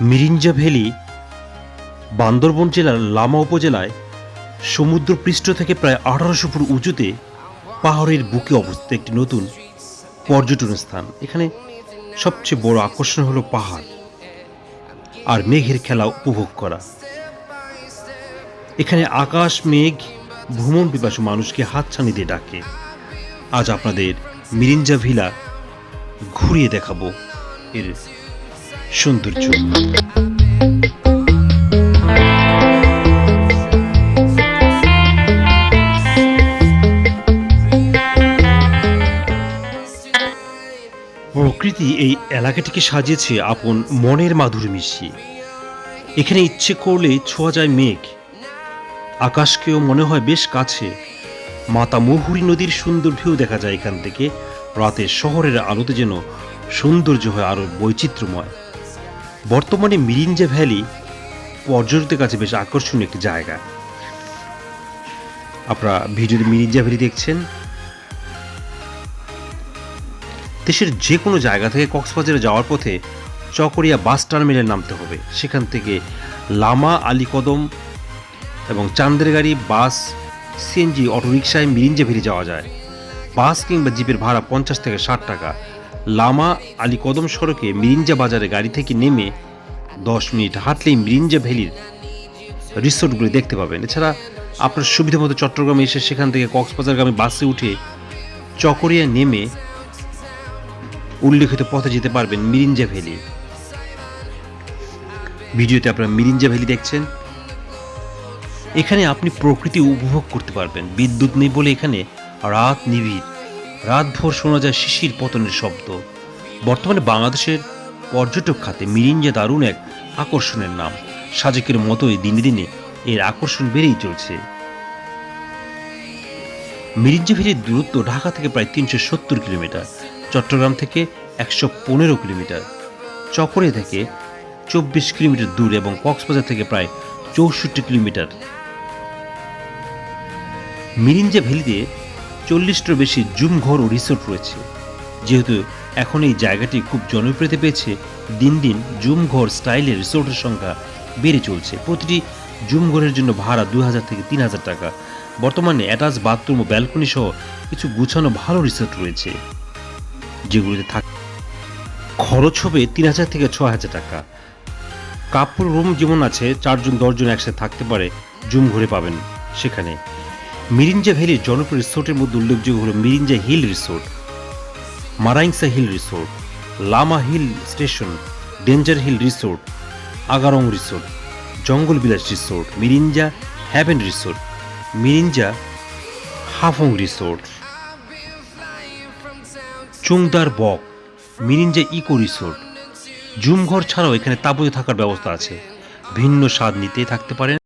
Mirinja valley Bandarban জেলার লামা উপজেলায় সমুদ্রপৃষ্ঠ থেকে প্রায় আঠারোশো ফুট উঁচুতে পাহাড়ের বুকে অবস্থিত একটি নতুন পর্যটন স্থান। এখানে সবচেয়ে বড় আকর্ষণ হলো পাহাড় আর মেঘের খেলা উপভোগ করা। এখানে আকাশ, মেঘ, ভ্রমণ পিপাসু মানুষকে হাতছানি দিয়ে ডাকে। আজ আপনাদের মিরিঞ্জা ভিলা ঘুরিয়ে দেখাবো এর সৌন্দর্য। প্রকৃতি এই এলাকাটিকে সাজিয়েছে আপন মনের মাধুরী মিশিয়ে। এখানে ইচ্ছে করলে ছোঁয়া যায় মেঘ। আকাশকেও মনে হয় বেশ কাছে। মাতা মহুরী নদীর সুন্দর ভিউ দেখা যায় এখান থেকে। রাতে শহরের আলোতে যেন সৌন্দর্য হয় আরও বৈচিত্র্যময়। বর্তমানে মিরিঞ্জা ভ্যালি পর্যটকদের কাছে বেশ আকর্ষণীয় একটি জায়গা। আপনারা ভিডিওতে মিরিঞ্জা ভ্যালি দেখছেন। দেশের যে কোনো জায়গা থেকে কক্সবাজারে যাওয়ার পথে চকরিয়া বাস টার্মিনালে নামতে হবে। সেখান থেকে লামা আলী কদম এবং চান্দের গাড়ি বাস, সিএনজি, অটোরিকশায় মিরিঞ্জা ভেরি যাওয়া যায়। বাস কিংবা জিপের ভাড়া পঞ্চাশ থেকে ষাট টাকা। লামা আলী কদম সড়কে মিরিঞ্জা বাজারে গাড়ি থেকে নেমে দশ মিনিট হাঁটলেই মিরিঞ্জা ভ্যালির রিসোর্টগুলি দেখতে পাবেন। এছাড়া আপনার সুবিধা মতো চট্টগ্রামে এসে সেখান থেকে কক্সবাজারগামী বাসে উঠে চকরিয়া নেমে উল্লেখিত পথে যেতে পারবেন মিরিঞ্জা ভ্যালি। ভিডিওতে আপনারা মিরিঞ্জা ভ্যালি দেখছেন। এখানে আপনি প্রকৃতি উপভোগ করতে পারবেন। বিদ্যুৎ নেই বলে এখানে রাত নিবিড়। রাতভর শোনা যায় শিশির পতনের শব্দ। বর্তমানে বাংলাদেশের পর্যটক খাতে মিরিঞ্জা দারুণ এক আকর্ষণের নাম। সাজেকের মতোই দিনে দিনে এর আকর্ষণ বেড়েই চলছে। মিরিঞ্জা ভ্যালির দূরত্ব ঢাকা থেকে প্রায় তিনশো সত্তর কিলোমিটার, চট্টগ্রাম থেকে একশো পনেরো কিলোমিটার, চকরে থেকে চব্বিশ কিলোমিটার দূর এবং কক্সবাজার থেকে প্রায় চৌষট্টি কিলোমিটার। মিরিঞ্জা ভ্যালিতে চল্লিশটার বেশি জুম ঘর ও রিসোর্ট রয়েছে। যেহেতু এখন এই জায়গাটি খুব জনপ্রিয়তা পেয়েছে, দিন দিন জুম ঘর স্টাইলের রিসোর্টের সংখ্যা বেড়ে চলছে। প্রতিটি জুম ঘরের জন্য ভাড়া দু হাজার থেকে তিন হাজার টাকা। বর্তমানে অ্যাটাচ বাথরুম ও ব্যালকনি সহ কিছু গুছানো ভালো রিসোর্ট রয়েছে, যেগুলোতে থাক খরচ হবে তিন হাজার থেকে ছ হাজার টাকা। কাপড় রুম যেমন আছে, চারজন দশজন একসাথে থাকতে পারে জুম ঘুরে পাবেন সেখানে। মিরিঞ্জা ভ্যালির জনপ্রিয় রিসোর্টের মধ্যে উল্লেখযোগ্য হল Mirinja hill resort, Maraingsa hill resort, Lama hill station, danger hill resort, Agarang resort, Jangal Bilas resort, Mirinja haven resort, Mirinja Hafong resort, Chungdar Bok, Mirinja eco resort. জুমঘর ছাড়াও এখানে তাঁবুতে থাকার ব্যবস্থা আছে। ভিন্ন স্বাদ নিতে থাকতে পারেন।